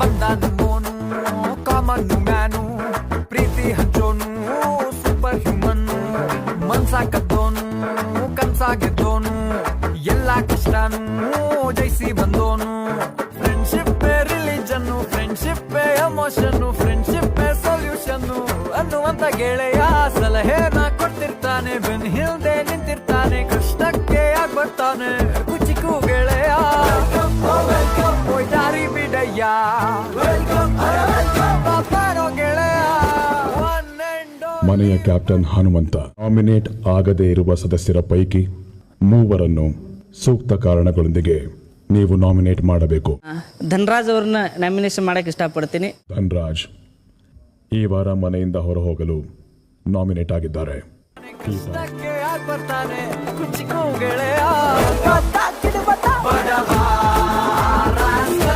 ಬಂದಾನು ಮೋನು common man, ಪ್ರೀತಿ ಹಂಚೋನು ಸೂಪರ್ ಹ್ಯೂಮನ್ ಮನ್ಸ ಕದ್ದೋನು ಕನ್ಸ ಗೆದ್ದೋನು ಎಲ್ಲ ಕಷ್ಟನು ಜಯಿಸಿ ಬಂದೋನು. Friendship religion friendship emotion friendship solution ಅನ್ನುವಂತ ಗೆಳೆಯ ಸಲಹೆ ಕೊಡ್ತಿರ್ತಾನೆ ಗೆಳೆಯ all. ಮನೆಯ ಕ್ಯಾಪ್ಟನ್ ಹನುಮಂತ. ನಾಮಿನೇಟ್ ಆಗದೇ ಇರುವ ಸದಸ್ಯರ ಪೈಕಿ ಮೂವರನ್ನು ಸೂಕ್ತ ಕಾರಣಗಳೊಂದಿಗೆ ನೀವು ನಾಮಿನೇಟ್ ಮಾಡಬೇಕು. ಧನರಾಜ್ ಅವ್ರನ್ನ ನಾಮಿನೇಷನ್ ಮಾಡಕ್ಕೆ ಇಷ್ಟಪಡ್ತೀನಿ. ಧನರಾಜ್ ಈ ವಾರ ಮನೆಯಿಂದ ಹೊರ ಹೋಗಲು ನಾಮಿನೇಟ್ ಆಗಿದ್ದಾರೆ.